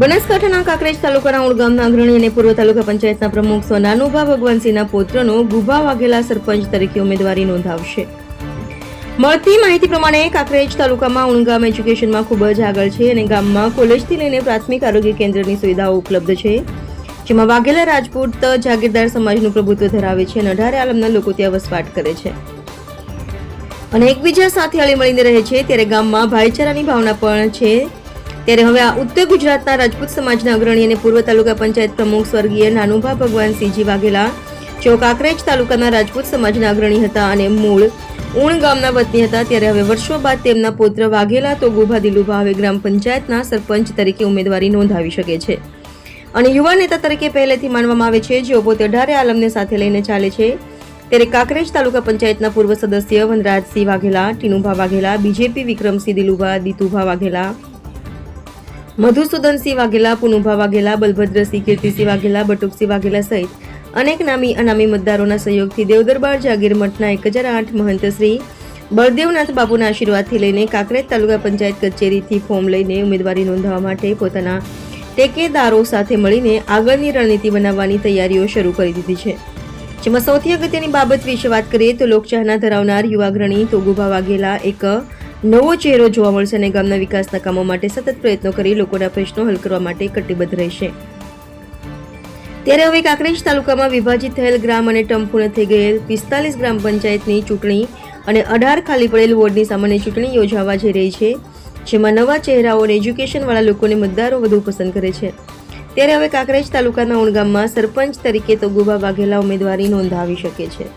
કાંકરેજ તાલુકાના ઉડ ગામના અગ્રણી અને પૂર્વ તાલુકા પંચાયતના પ્રમુખ સોનાનુભા નાનુભા ભગવાનસિંહના પુત્રનો ગુભા વાઘેલા સરપંચ તરીકે ઉમેદવારી નોંધાવશે. મળતી માહિતી પ્રમાણે કાંકરેજ તાલુકામાં ઉણગામ એજ્યુકેશનમાં ખૂબ જ આગળ છે અને ગામમાં કોલેજથી લઈને પ્રાથમિક આરોગ્ય કેન્દ્રની સુવિધાઓ ઉપલબ્ધ છે. જેમાં વાઘેલા રાજપૂત જાગીરદાર સમાજનું પ્રભુત્વ ધરાવે છે અને અઢારે આલમના લોકો ત્યાં વસવાટ કરે છે. અને એકબીજા સાથે હળી મળીને રહે છે, ત્યારે ગામમાં ભાઈચારાની ભાવના પણ છે. ત્યારે હવે આ ઉત્તર ગુજરાતના રાજપૂત સમાજના અગ્રણી અને પૂર્વ તાલુકા પંચાયત પ્રમુખ સ્વર્ગીય નાનુભા ભગવાન સિંહજી વાઘેલા જેઓ કાંકરેજ તાલુકાના રાજપૂત સમાજના અગ્રણી હતા અને મૂળ ઉણ ગામના વતની હતા. ત્યારે હવે વર્ષો બાદ તેમના પુત્ર વાઘેલા તો ગુભા દિલુભા હવે ગ્રામ પંચાયતના સરપંચ તરીકે ઉમેદવારી નોંધાવી શકે છે. અને યુવા નેતા તરીકે પહેલેથી માનવામાં આવે છે, જેઓ પોતે અઢારે આલમને સાથે લઈને ચાલે છે. ત્યારે કાંકરેજ તાલુકા પંચાયતના પૂર્વ સદસ્ય વનરાજસિંહ વાઘેલા, ટીનુભા વાઘેલા, બીજેપી વિક્રમસિંહ દિલુભા, દીતુભા વાઘેલા મધુસૂદનસિંહ વાઘેલા પુનુભા વાઘેલા બલભદ્રસિંહ કીર્તિસિંહ વાઘેલા બટુકસિંહ વાઘેલા સહિત અનેક નામી અનામી મતદારોના સહયોગથી દેવદરબાર, જાગીર મઠના એક હજાર આઠ મહંત શ્રી બળદેવનાથ બાપુના આશીર્વાદથી લઈને કાંકરેજ તાલુકા પંચાયત કચેરીથી ફોર્મ લઈને ઉમેદવારી નોંધાવવા માટે પોતાના ટેકેદારો સાથે મળીને આગળની રણનીતિ બનાવવાની તૈયારીઓ શરૂ કરી દીધી છે. જેમાં સૌથી અગત્યની બાબત વિશે વાત કરીએ તો લોકચાહના ધરાવનાર યુવાગ્રણી તોગુભા વાઘેલા, એક નવો ચહેરો જોવા મળશે અને ગામના વિકાસના કામો માટે સતત પ્રયત્નો કરી લોકોના પ્રશ્નો હલ કરવા માટે કટિબદ્ધ રહેશે. ત્યારે હવે કાંકરેજ તાલુકામાં વિભાજિત થયેલ ગ્રામ અને ટંપૂર્ણ થઈ ગયેલ પિસ્તાલીસ ગ્રામ પંચાયતની ચૂંટણી અને અઢાર ખાલી પડેલ વોર્ડની સામાન્ય ચૂંટણી યોજાવા જઈ રહી છે, જેમાં નવા ચહેરાઓ અને એજ્યુકેશનવાળા લોકોને મતદારો વધુ પસંદ કરે છે. ત્યારે હવે કાંકરેજ તાલુકાના ઉણ ગામમાં સરપંચ તરીકે તો ગુભા વાઘેલા ઉમેદવારી નોંધાવી શકે છે.